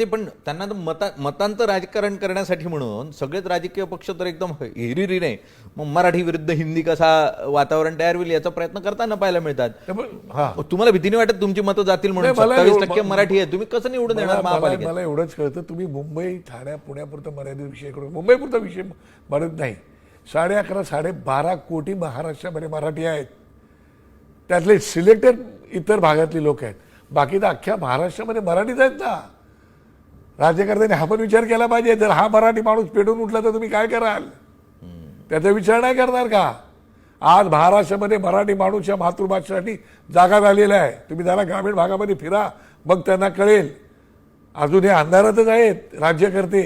ते पण त्यांना तर मता मतांतर राजकारण करण्यासाठी म्हणून सगळेच राजकीय पक्ष तर एकदम हिरिरीने मग मराठी विरुद्ध हिंदी कसा वातावरण तयार होईल याचा प्रयत्न करताना पाहायला मिळतात. तुम्हाला भीती नाही वाटत तुमची मतं जातील म्हणून नाही, सत्तावीस टक्के मराठी आहे तुम्ही कसं निवडून देणार मला महापालिकेत? मला एवढंच कळतं तुम्ही मुंबई ठाण्या पुण्यापुरतं मर्यादित विषय करून मुंबईपुरता विषय मरत नाही. साडे अकरा साडे बारा कोटी महाराष्ट्रामध्ये मराठी आहेत. त्यातले सिलेक्टेड इतर भागातली लोक आहेत. बाकी तर अख्ख्या महाराष्ट्रामध्ये मराठीच आहेत ना. राज्यकर्त्यांनी हा पण विचार केला पाहिजे. जर हा मराठी माणूस पेटून उठला तर तुम्ही काय कराल? त्याचा विचार नाही करणार का? आज महाराष्ट्रामध्ये मराठी माणूस या मातृभाषेसाठी जागा झालेला आहे. तुम्ही जरा ग्रामीण भागामध्ये फिरा मग त्यांना कळेल. अजून हे अंधारातच आहेत राज्यकर्ते.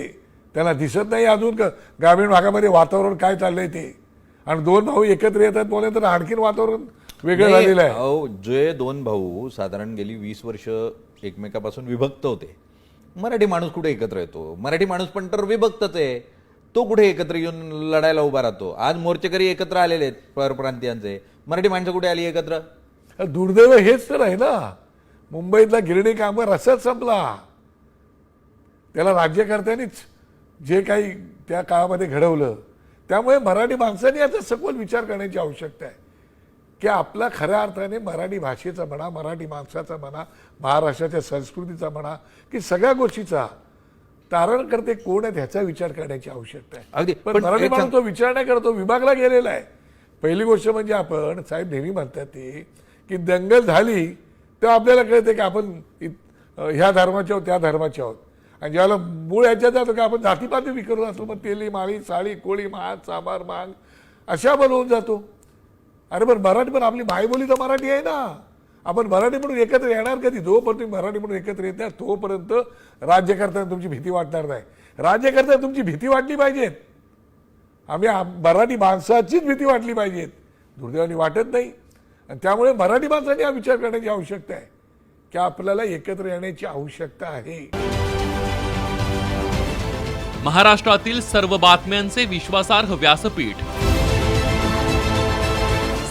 त्यांना दिसत नाही अजून ग्रामीण भागामध्ये वातावरण काय चाललंय ते. आणि दोन भाऊ एकत्र येतात बोलले तर आणखीन वातावरण वेगळं झालेलं आहे. जे दोन भाऊ साधारण गेली वीस वर्ष एकमेकापासून विभक्त होते. मराठी माणूस कुठे एकत्र येतो? मराठी माणूस पण तर विभक्तच आहे. तो कुठे एकत्र येऊन लढायला उभा राहतो? आज मोर्चेकरी एकत्र आलेले आहेत परप्रांतीयांचे मराठी माणसं कुठे आली एकत्र? दुर्दैव हेच तर आहे ना. मुंबईतला गिरणी कामगार असाच संपला. त्याला राज्यकर्त्यांनीच जे काही त्या काळामध्ये घडवलं त्यामुळे मराठी माणसांनी याचा सखोल विचार करण्याची आवश्यकता आहे. की आपला खऱ्या अर्थाने मराठी भाषेचा म्हणा मराठी माणसाचा म्हणा महाराष्ट्राच्या संस्कृतीचा म्हणा की सगळ्या गोष्टीचा. तारण करते कोण आहेत ह्याचा विचार करण्याची आवश्यकता अगदी. आहे पण पण मराठी माणूस तो विचार नाही करतो विभागला गेलेला आहे. पहिली गोष्ट म्हणजे आपण साहेब नेहमी म्हणतात ते की दंगल झाली तेव्हा आपल्याला कळते की आपण ह्या धर्माचे आहोत त्या धर्माचे आहोत. आणि ज्यावेळेला मूळ ह्याच्यात जातो की आपण जातीपाती विकरत असतो मग तेली माळी साळी कोळी महाग सांबार माग अशा बनवून जातो. अरे पण मराठी पण आपली मायबोली तर मराठी आहे ना. आपण मराठी म्हणून एकत्र येणार कधी? जोपर्यंत तुम्ही मराठी म्हणून एकत्र येत नाही तोपर्यंत राज्यकर्त्यांना तुमची भीती वाटणार नाही. राज्यकर्त्या तुमची भीती वाटली पाहिजेत. आम्ही मराठी माणसाचीच भीती वाटली पाहिजेत. दुर्दैवानी वाटत नाही. आणि त्यामुळे मराठी माणसाने हा विचार करण्याची आवश्यकता आहे की आपल्याला एकत्र येण्याची आवश्यकता आहे. महाराष्ट्रातील सर्व बातम्यांचे विश्वासार्ह व्यासपीठ